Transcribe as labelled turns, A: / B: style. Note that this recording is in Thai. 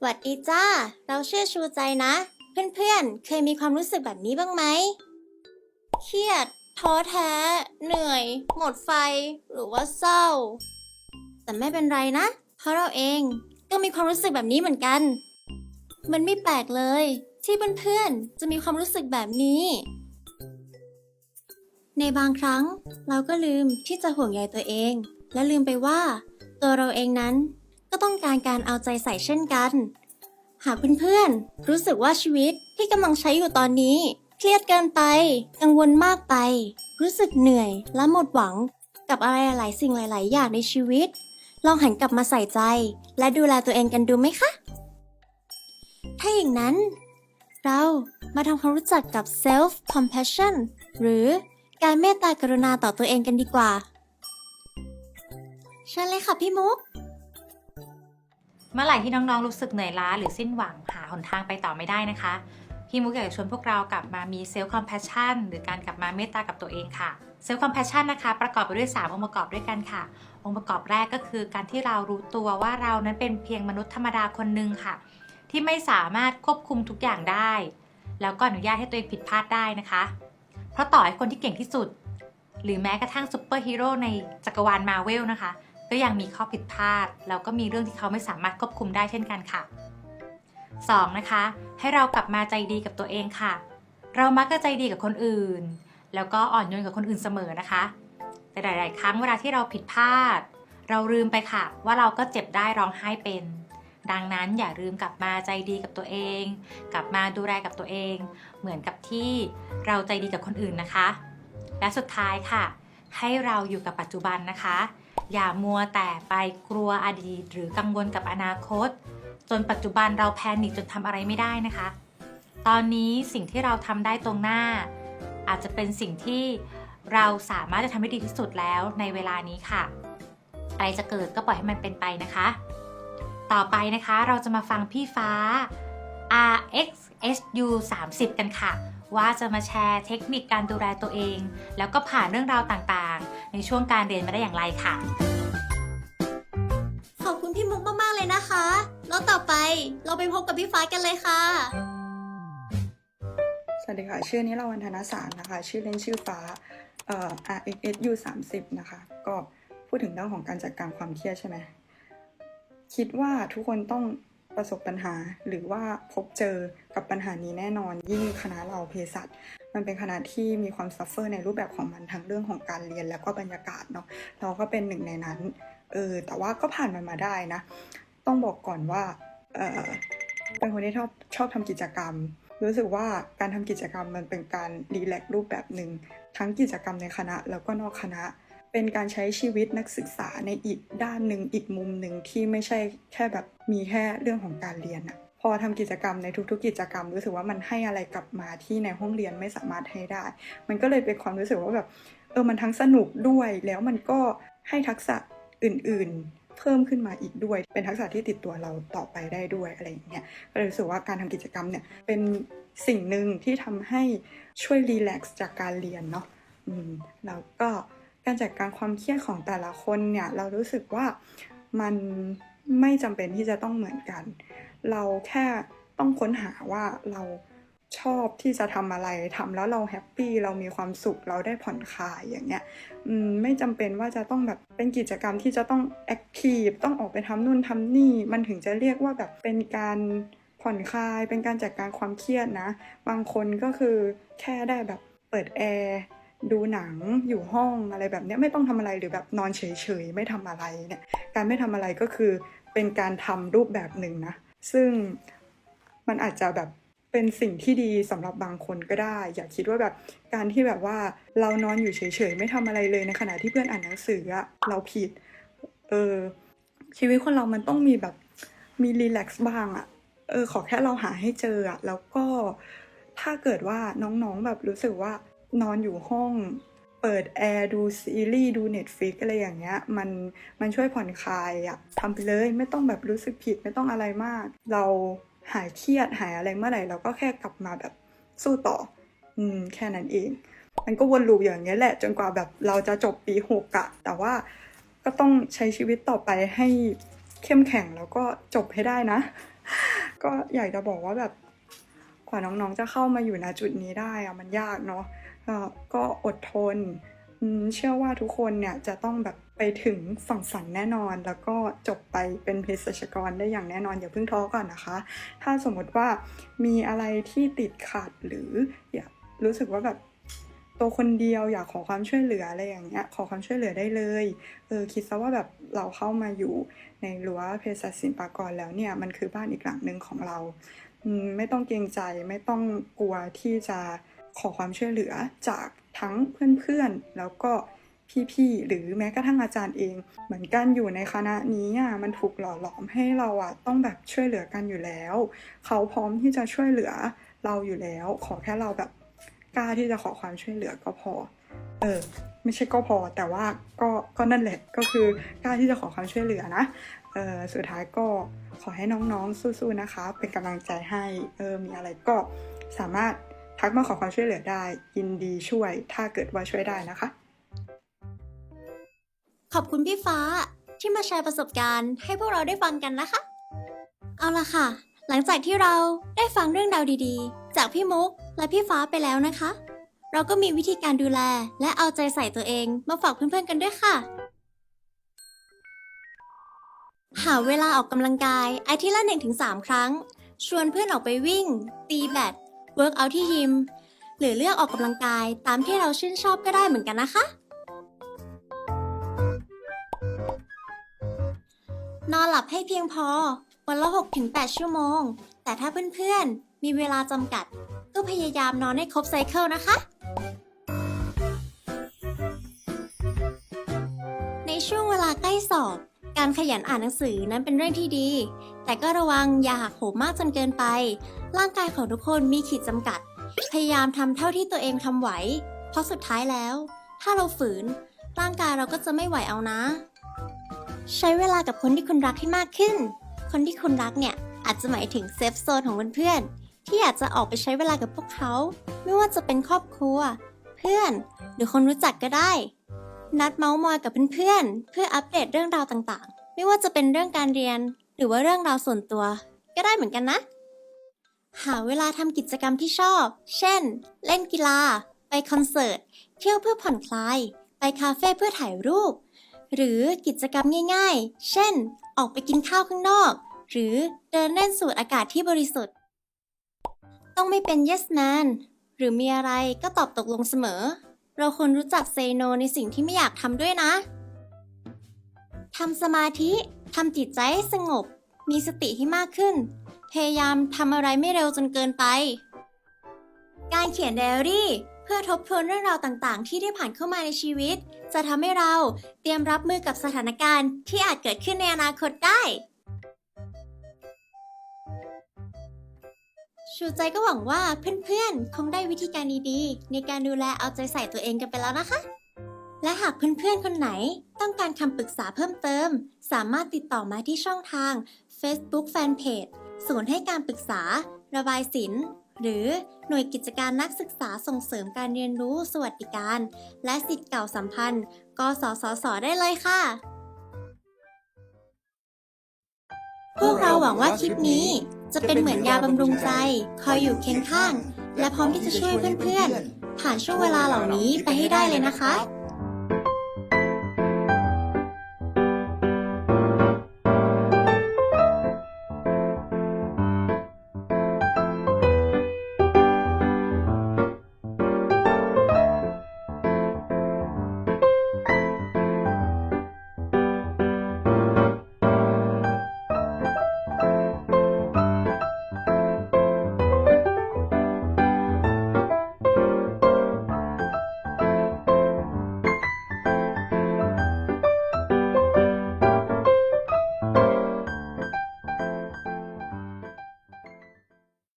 A: หวัดดีจ้า เราชื่อชูใจนะ เพื่อนๆ เคยมีความรู้สึกแบบนี้บ้างไหม เครียด ท้อแท้ เหนื่อย หมดไฟ หรือว่าเศร้า แต่ไม่เป็นไรนะ เพราะเราเองก็มีความรู้สึกแบบนี้เหมือนกัน มันไม่แปลกเลย ที่เพื่อนๆ จะมีความรู้สึกแบบนี้ ในบางครั้งเราก็ลืมที่จะห่วงใยตัวเอง และลืมไปว่า ตัวเราเองนั้น ก็ต้องการการเอาใจใส่เช่นกัน หากเพื่อนๆรู้สึกว่าชีวิตที่กำลังใช้อยู่ตอนนี้ เครียดเกินไป กังวลมากไป รู้สึกเหนื่อยและหมดหวัง กับอะไรหลายสิ่งหลาย ๆ อย่างในชีวิต ลองหันกลับมาใส่ใจ และดูแลตัวเองกันดูไหมคะ ถ้าอย่างนั้น เรามาทำความรู้จักกับ self compassion หรือการเมตตากรุณาต่อตัวเองกันดีกว่าเชิญเลยค่ะพี่มุก
B: เมื่อไหร่ที่น้องๆรู้สึกเหนื่อยล้าหรือสิ้นหวังหาหนทางไปต่อไม่ได้นะคะ พี่มุกอยากจะชวนพวกเรากลับมามีเซลฟ์คอมเพชชั่นหรือการกลับมาเมตตากับตัวเองค่ะเซลฟ์คอมเพชชั่นนะคะประกอบไปด้วย 3 องค์ประกอบด้วยกันค่ะ องค์ประกอบแรกก็คือการที่เรารู้ตัวว่าเรานั้นเป็นเพียงมนุษย์ธรรมดาคนหนึ่งค่ะ ที่ไม่สามารถควบคุมทุกอย่างได้ แล้วก็อนุญาตให้ตัวเองผิดพลาดได้นะคะ เพราะต่อให้คนที่เก่งที่สุด หรือแม้กระทั่งซูเปอร์ฮีโร่ในจักรวาลมาเวลนะคะ ก็ยังมีข้อผิดพลาด แล้วก็มีเรื่องที่เขาไม่สามารถควบคุมได้เช่นกันค่ะ 2. นะคะ ให้เรากลับมาใจดีกับตัวเองค่ะ เรามักจะใจดีกับคนอื่น แล้วก็อ่อนโยนกับคนอื่นเสมอนะคะ แต่หลาย ๆ ครั้งเวลาที่เราผิดพลาด เราลืมไปค่ะ ว่าเราก็เจ็บได้ร้องไห้เป็น ดังนั้นอย่าลืมกลับมาใจดีกับตัวเอง กลับมาดูแลกับตัวเอง เหมือนกับที่เราใจดีกับคนอื่นนะคะ และสุดท้ายค่ะ ให้เราอยู่กับปัจจุบันนะคะ อย่ามัวแต่ไปกลัวอดีต หรือกังวลกับอนาคต จนปัจจุบันเราแพนิคจนทำอะไรไม่ได้นะคะ ตอนนี้สิ่งที่เราทำได้ตรงหน้า อาจจะเป็นสิ่งที่เราสามารถจะทำให้ดีที่สุดแล้วในเวลานี้ค่ะ อะไรจะเกิดก็ปล่อยให้มันเป็นไปนะคะ ต่อไปนะคะเราจะมาฟังพี่ฟ้า RXSU 30 กันค่ะ ว่าจะมาแชร์เทคนิคการดูแลตัวเอง แล้วก็ผ่านเรื่องราวต่างๆ ในช่วงการเรียนมาได้อย่างไรค่ะ
A: ขอบคุณพี่มุกมาก ๆ เลยนะคะ แล้วต่อไปเราไปพบกับพี่ฟ้ากันเลยค่ะ
C: สวัสดีค่ะ ชื่อนิรวันธนสารนะคะ ชื่อเล่นชื่อฟ้าเอ่อ RXSU 30นะคะ ก็พูดถึงเรื่องของการจัดการความเครียดใช่ไหมคิดว่าทุกคนต้อง ประสบปัญหา หรือว่าพบเจอกับปัญหานี้แน่นอน ยิ่งคณะเราเภสัชมันเป็นคณะที่มีความซัฟเฟอร์ในรูปแบบของมันทั้งเรื่องของการเรียนแล้วก็บรรยากาศเนาะเราก็เป็นหนึ่งในนั้นเออแต่ว่าก็ผ่านมันมาได้นะ ต้องบอกก่อนว่าเออเป็นคนที่ชอบชอบทำกิจกรรม รู้สึกว่าการทำกิจกรรมมันเป็นการรีแลกรูปแบบหนึ่งทั้งกิจกรรมในคณะแล้วก็นอกคณะ เป็นการใช้ชีวิตนักศึกษาในอีกด้านหนึ่งอีกมุมหนึ่งที่ไม่ใช่แค่แบบมีแค่เรื่องของการเรียนอะพอทำกิจกรรมในทุกๆ กิจกรรมรู้สึกว่ามันให้อะไรกลับมาที่ในห้องเรียนไม่สามารถให้ได้ มันก็เลยเป็นความรู้สึกว่าแบบเออมันทั้งสนุกด้วยแล้วมันก็ให้ทักษะอื่นๆ เพิ่มขึ้นมาอีกด้วย เป็นทักษะที่ติดตัวเราต่อไปได้ด้วยอะไรอย่างเงี้ยก็เลยรู้สึกว่าการทำกิจกรรมเนี่ยเป็นสิ่งหนึ่งที่ทำให้ช่วยรีแลกซ์จากการเรียนเนาะอืมแล้วก็ การจัดการความเครียดของแต่ละคนเนี่ยเรารู้สึกว่ามันไม่จำเป็นที่จะต้องเหมือนกัน เราแค่ต้องค้นหาว่าเราชอบที่จะทำอะไรทำแล้วเราแฮปปี้เรามีความสุขเราได้ผ่อนคลายอย่างเงี้ยไม่จำเป็นว่าจะต้องแบบเป็นกิจกรรมที่จะต้องแอคทีฟต้องออกไปทำนู่นทำนี่ มันถึงจะเรียกว่าแบบเป็นการผ่อนคลายเป็นการจัดการความเครียดนะ บางคนก็คือแค่ได้แบบเปิดแอร์ ดูหนังอยู่ห้องอะไรแบบนี้ไม่ต้องทำอะไรหรือแบบนอนเฉยๆไม่ทำอะไรเนี่ยการไม่ทำอะไรก็คือเป็นการทำรูปแบบหนึ่งนะ ซึ่งมันอาจจะแบบเป็นสิ่งที่ดีสำหรับบางคนก็ได้ อย่าคิดว่าแบบการที่แบบว่าเรานอนอยู่เฉยๆไม่ทำอะไรเลยในขณะที่เพื่อนอ่านหนังสือเราผิดเออชีวิตคนเรามันต้องมีแบบมีรีแลกซ์บ้างอะเออขอแค่เราหาให้เจออะแล้วก็ถ้าเกิดว่าน้องๆแบบรู้สึกว่า นอนอยู่ห้องเปิดแอร์ดูซีรีส์ดู Netflix อะไรอย่างเงี้ยมันมันช่วยผ่อนคลายอะทำไปเลยไม่ต้องแบบรู้สึกผิดไม่ต้องอะไรมาก เราหายเครียดหายอะไรเมื่อไหร่เราก็แค่กลับมาแบบสู้ต่อ อืม แค่นั้นเอง มันก็วนลูปอย่างเงี้ยแหละ จนกว่าแบบเราจะจบปีหกอะแต่ว่าก็ต้องใช้ชีวิตต่อไปให้เข้มแข็งแล้วก็จบให้ได้นะ ก็อยากจะบอกว่าแบบกว่าน้องๆจะเข้ามาอยู่ณจุดนี้ได้อะมันยากเนาะ ก็อดทน เชื่อว่าทุกคนเนี่ยจะต้องแบบไปถึงฝั่งฝันแน่นอน แล้วก็จบไปเป็นเภสัชกรได้อย่างแน่นอนอย่าเพิ่งท้อก่อนนะคะ ถ้าสมมติว่ามีอะไรที่ติดขัดหรืออยากรู้สึกว่าแบบตัวคนเดียวอยากขอความช่วยเหลืออะไรอย่างเงี้ยขอความช่วยเหลือได้เลยเออคิดซะว่าแบบเราเข้ามาอยู่ในรั้วเภสัชศิลปากรแล้วเนี่ยมันคือบ้านอีกหลังหนึ่งของเราไม่ต้องเกรงใจไม่ต้องกลัวที่จะ ขอความช่วยเหลือจากทั้งเพื่อนๆ แล้วก็พี่ๆ หรือแม้กระทั่งอาจารย์เอง เหมือนกันอยู่ในคณะนี้อะมันถูกหล่อหลอมให้เราอะต้องแบบช่วยเหลือกันอยู่แล้ว เขาพร้อมที่จะช่วยเหลือเราอยู่แล้ว ขอแค่เราแบบกล้าที่จะขอความช่วยเหลือก็พอ เออ ไม่ใช่ก็พอ แต่ว่าก็ก็นั่นแหละก็คือกล้าที่จะขอความช่วยเหลือนะเออสุดท้ายก็ขอให้น้องๆสู้ๆนะคะ เป็นกำลังใจให้เออมีอะไรก็สามารถ ทักมาขอความช่วยเหลือได้ ยินดีช่วยถ้าเกิดว่าช่วยได้นะคะ
A: ขอบคุณพี่ฟ้าที่มาแชร์ประสบการณ์ให้พวกเราได้ฟังกันนะคะ เอาละค่ะ หลังจากที่เราได้ฟังเรื่องราวดีๆ จากพี่มุกและพี่ฟ้าไปแล้วนะคะ เราก็มีวิธีการดูแลและเอาใจใส่ตัวเองมาฝากเพื่อนๆกันด้วยค่ะ หาเวลาออกกำลังกายอาทิตย์ละ1-3 ครั้ง ชวนเพื่อนออกไปวิ่ง ตีแบด เวิร์กเอาที่ยิม หรือเลือกออกกำลังกายตามที่เราชื่นชอบก็ได้เหมือนกันนะคะ นอนหลับให้เพียงพอ วันละ 6-8 ชั่วโมง แต่ถ้าเพื่อนๆ มีเวลาจำกัด ก็พยายามนอนให้ครบไซเคิลนะคะ ในช่วงเวลาใกล้สอบ การขยันอ่านหนังสือนั้นเป็นเรื่องที่ดี แต่ก็ระวังอย่าหักโหมมากจนเกินไป ร่างกายของทุกคนมีขีดจำกัด พยายามทำเท่าที่ตัวเองทำไหว เพราะสุดท้ายแล้ว ถ้าเราฝืน ร่างกายเราก็จะไม่ไหวเอานะ ใช้เวลากับคนที่คุณรักให้มากขึ้น คนที่คุณรักเนี่ยอาจจะหมายถึงเซฟโซนของเพื่อนๆที่อยากจะออกไปใช้เวลากับพวกเขา ไม่ว่าจะเป็นครอบครัว เพื่อน หรือคนรู้จักก็ได้ นัดเมาส์มอยกับเพื่อนๆ เพื่ออัปเดตเรื่องราวต่างๆ ไม่ว่าจะเป็นเรื่องการเรียน หรือว่าเรื่องราวส่วนตัว ก็ได้เหมือนกันนะ หาเวลาทำกิจกรรมที่ชอบ เช่น เล่นกีฬา ไปคอนเสิร์ต เที่ยวเพื่อผ่อนคลาย ไปคาเฟ่เพื่อถ่ายรูป หรือกิจกรรมง่ายๆ เช่น ออกไปกินข้าวข้างนอก หรือเดินเล่นสูดอากาศที่บริสุทธิ์ ต้องไม่เป็น yes man หรือมีอะไรก็ตอบตกลงเสมอ เราควรรู้จัก say no ในสิ่งที่ไม่อยากทำด้วยนะ ทำสมาธิทำจิตใจให้สงบ มีสติให้มากขึ้น พยายามทำอะไรไม่เร็วจนเกินไป การเขียนไดอารี่ เพื่อทบทวนเรื่องราวต่างๆ ที่ได้ผ่านเข้ามาในชีวิต จะทำให้เราเตรียมรับมือกับสถานการณ์ที่อาจเกิดขึ้นในอนาคตได้ ชูใจก็หวังว่าเพื่อนๆ คงได้วิธีการดีๆ ในการดูแลเอาใจใส่ตัวเองกันไปแล้วนะคะ และหากเพื่อนๆ คนไหนต้องการคำปรึกษาเพิ่มเติม สามารถติดต่อมาที่ช่องทาง Facebook Fanpage ศูนย์ให้การปรึกษา ระบายสิน หรือหน่วยกิจการนักศึกษาส่งเสริมการเรียนรู้สวัสดิการ และสิทธิ์เก่าสัมพันธ์กสศสได้เลยค่ะพวกเราหวังว่าคลิปนี้ จะเป็นเหมือนยาบำรุงใจ คอยอยู่เคียงข้าง และพร้อมที่จะช่วยเพื่อนๆ ผ่านช่วงเวลาเหล่านี้ไปให้ได้เลยนะคะ